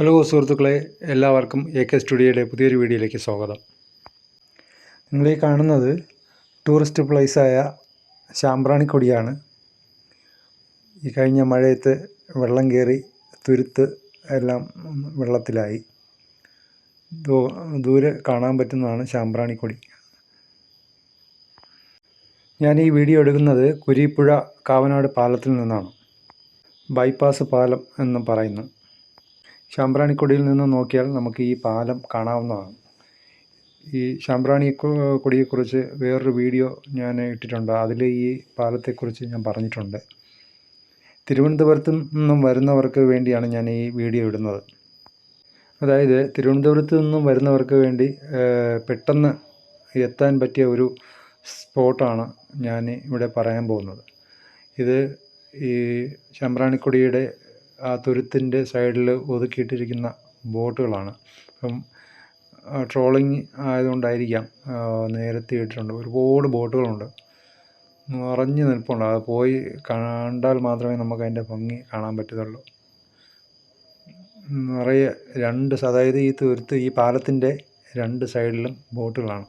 Hello സുഹൃത്തുക്കളെ എല്ലാവർക്കും A K സ്റ്റുഡിയോയുടെ പുതിയൊരു വീഡിയോയിലേക്ക് സ്വാഗതം. നിങ്ങളീ കാണുന്നത് ടൂറിസ്റ്റ് പ്ലേസായ ശാമ്പ്രാണിക്കൊടിയാണ്. ഈ കഴിഞ്ഞ മഴയത്ത് വെള്ളം കയറി തുരുത്ത് എല്ലാം വെള്ളത്തിലായി. ദൂരെ കാണാൻ പറ്റുന്നതാണ് ശാമ്പ്രാണിക്കൊടി. ഞാൻ ഈ വീഡിയോ എടുക്കുന്നത് കുരീപ്പുഴ കാവനാട് പാലത്തിൽ നിന്നാണ്. ബൈപ്പാസ് പാലം എന്ന് പറയുന്നു. ശാമ്പ്രാണിക്കൊടിയിൽ നിന്ന് നോക്കിയാൽ നമുക്ക് ഈ പാലം കാണാവുന്നതാണ്. ഈ ശാമ്പ്രാണി കൊ- കൊടിയെക്കുറിച്ച് വേറൊരു വീഡിയോ ഞാൻ ഇട്ടിട്ടുണ്ട്. അതിൽ ഈ പാലത്തെക്കുറിച്ച് ഞാൻ പറഞ്ഞിട്ടുണ്ട്. തിരുവനന്തപുരത്ത് നിന്നും വരുന്നവർക്ക് വേണ്ടിയാണ് ഞാൻ ഈ വീഡിയോ ഇടുന്നത്. അതായത് തിരുവനന്തപുരത്ത് നിന്നും വരുന്നവർക്ക് വേണ്ടി പെട്ടെന്ന് എത്താൻ പറ്റിയ ഒരു സ്പോട്ടാണ് ഞാൻ ഇവിടെ പറയാൻ പോകുന്നത്. ഇത് ഈ ശമ്പ്രാണിക്കൊടിയുടെ ആ തുരുത്തിന്റെ സൈഡിൽ ഒതുക്കിയിട്ടിരിക്കുന്ന ബോട്ടുകളാണ്. അപ്പം ട്രോളിങ് ആയതുകൊണ്ടായിരിക്കാം ആ, നേരത്തെ ഇട്ടിട്ടുണ്ട്. ഒരുപാട് ബോട്ടുകളുണ്ട്. നിറഞ്ഞു നിൽപ്പുണ്ട്. അത് പോയി കണ്ടാൽ മാത്രമേ നമുക്ക് അതിന്റെ ഭംഗി കാണാൻ പറ്റത്തുള്ളൂ. നിറയെ രണ്ട് അതായത് ഈ തുരുത്ത് ഈ പാലത്തിന്റെ രണ്ട് സൈഡിലും ബോട്ടുകളാണ്.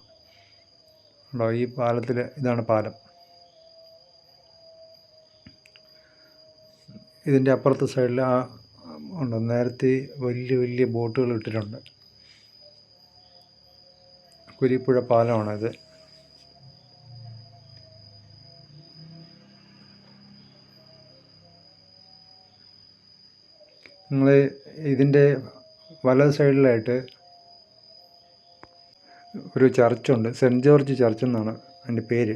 ഉണ്ടോ? ഈ പാലത്തിൽ ഇതാണ് പാലം. ഇതിന്റെ അപ്പുറത്തെ സൈഡിൽ ആ ഉണ്ട്? നേരത്തെ വലിയ വലിയ ബോട്ടുകൾ ഇട്ടിട്ടുണ്ട്. കുരിപ്പുഴ പാലമാണിത്. നിങ്ങൾ ഇതിന്റെ വലത് സൈഡിലായിട്ട് ഒരു ചർച്ചുണ്ട്. സെന്റ് ജോർജ് ചർച്ച് എന്നാണ് അതിന്റെ പേര്.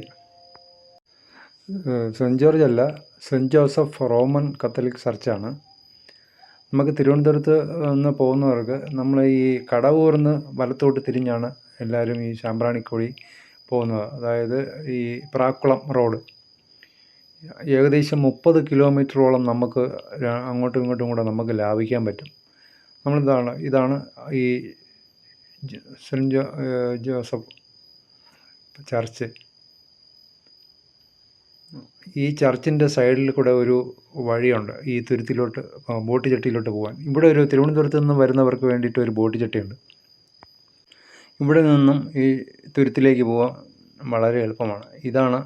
സെന്റ് ജോർജ് അല്ല സെന്റ് ജോസഫ് റോമൻ കത്തലിക് ചർച്ചാണ്. നമുക്ക് തിരുവനന്തപുരത്ത് നിന്ന് പോകുന്നവർക്ക് നമ്മൾ ഈ കടവൂർന്ന് വലത്തോട്ട് തിരിഞ്ഞാണ് എല്ലാവരും ഈ ശാമ്പ്രാണിക്കുഴി പോകുന്നത്. അതായത് ഈ പ്രാക്കുളം റോഡ്. ഏകദേശം മുപ്പത് കിലോമീറ്ററോളം നമുക്ക് അങ്ങോട്ടും ഇങ്ങോട്ടും കൂടെ നമുക്ക് ലാഭിക്കാൻ പറ്റും. നമ്മളിതാണ് ഇതാണ് ഈ സെന്റ് ജോസഫ് ചർച്ച്. ഈ ചർച്ചിന്റെ സൈഡിൽ കൂടെ ഒരു വഴിയുണ്ട്. ഈ തുരുത്തിലോട്ട് ബോട്ട് ചട്ടിയിലോട്ട് പോകാൻ ഇവിടെ ഒരു തിരുവനന്തപുരത്ത് നിന്ന് വരുന്നവർക്ക് വേണ്ടിയിട്ട് ഒരു ബോട്ട് ചട്ടിയുണ്ട്. ഇവിടെ നിന്നും ഈ തുരുത്തിലേക്ക് പോകാൻ വളരെ എളുപ്പമാണ്. ഇതാണ്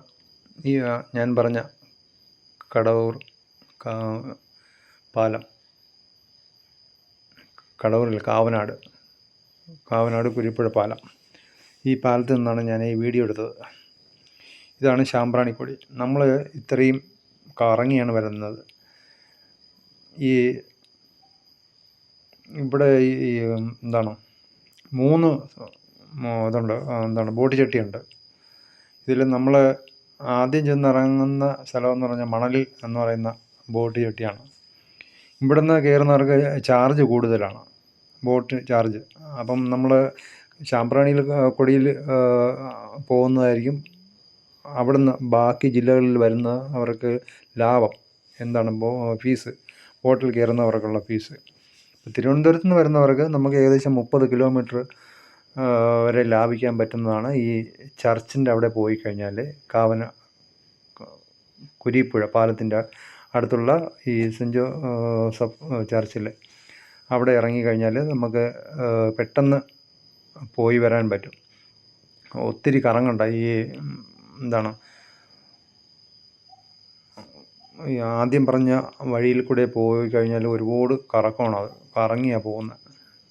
ഈ ഞാൻ പറഞ്ഞ കടവൂർ പാലം. കടവൂരിൽ കാവനാട്. കാവനാട് കുരിപ്പുഴ പാലം. ഈ പാലത്തിൽ നിന്നാണ് ഞാൻ ഈ വീഡിയോ എടുത്തത്. ഇതാണ് ശാമ്പ്രാണിക്കൊടി നമ്മൾ ഇത്രയും കറങ്ങിയാണ് വരുന്നത്. ഈ ഇവിടെ ഈ എന്താണ് മൂന്ന് ഇതുണ്ട് എന്താണ് ബോട്ട് ചട്ടിയുണ്ട്. ഇതിൽ നമ്മൾ ആദ്യം ചെന്നിറങ്ങുന്ന സ്ഥലം എന്ന് പറഞ്ഞാൽ മണലിൽ എന്ന് പറയുന്ന ബോട്ട് ചട്ടിയാണ്. ഇവിടുന്ന് കയറുന്നവർക്ക് ചാർജ് കൂടുതലാണ്. Boat charge. അപ്പം നമ്മൾ ശാമ്പ്രാണിയിൽ കൊടിയിൽ പോകുന്നതായിരിക്കും അവിടുന്ന് ബാക്കി ജില്ലകളിൽ വരുന്ന അവർക്ക് ലാഭം. എന്താണ് ഫീസ്? ബോട്ടിൽ കയറുന്നവർക്കുള്ള ഫീസ്. തിരുവനന്തപുരത്ത് നിന്ന് വരുന്നവർക്ക് നമുക്ക് ഏകദേശം മുപ്പത് കിലോമീറ്റർ വരെ ലാഭിക്കാൻ പറ്റുന്നതാണ് ഈ ചർച്ചിന്റെ അവിടെ പോയി കഴിഞ്ഞാൽ കാവന കുരിപ്പുഴ പാലത്തിന്റെ അടുത്തുള്ള ഈ സെന്റ് ജോസഫ് ചർച്ചിൽ അവിടെ ഇറങ്ങിക്കഴിഞ്ഞാൽ നമുക്ക് പെട്ടെന്ന് പോയി വരാൻ പറ്റും. ഒത്തിരി കറങ്ങണ്ട ഈ എന്താണ്? ആദ്യം പറഞ്ഞ വഴിയിൽ കൂടെ പോയി കഴിഞ്ഞാൽ ഒരുപാട് കറക്കമാണ് അത്. കറങ്ങിയാണ് പോകുന്നത്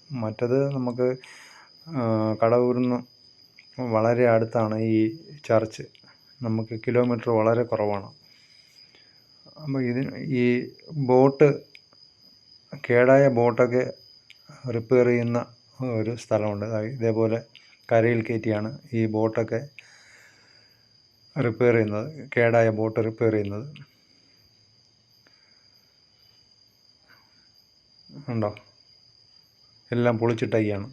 മറ്റത് നമുക്ക് കടവൂർന്ന് വളരെ അടുത്താണ് ഈ ചർച്ച്. നമുക്ക് കിലോമീറ്റർ വളരെ കുറവാണ്. അപ്പോൾ ഇതിന് ഈ ബോട്ട് കേടായ ബോട്ടൊക്കെ റിപ്പയർ ചെയ്യുന്ന ഒരു സ്ഥലമുണ്ട്. ഇതേപോലെ കരയിൽ കയറ്റിയാണ് ഈ ബോട്ടൊക്കെ റിപ്പയർ ചെയ്യുന്നത് കേടായ ബോട്ട് റിപ്പയർ ചെയ്യുന്നത്. ഉണ്ടോ? എല്ലാം പൊളിച്ചിട്ടൊക്കെയാണ്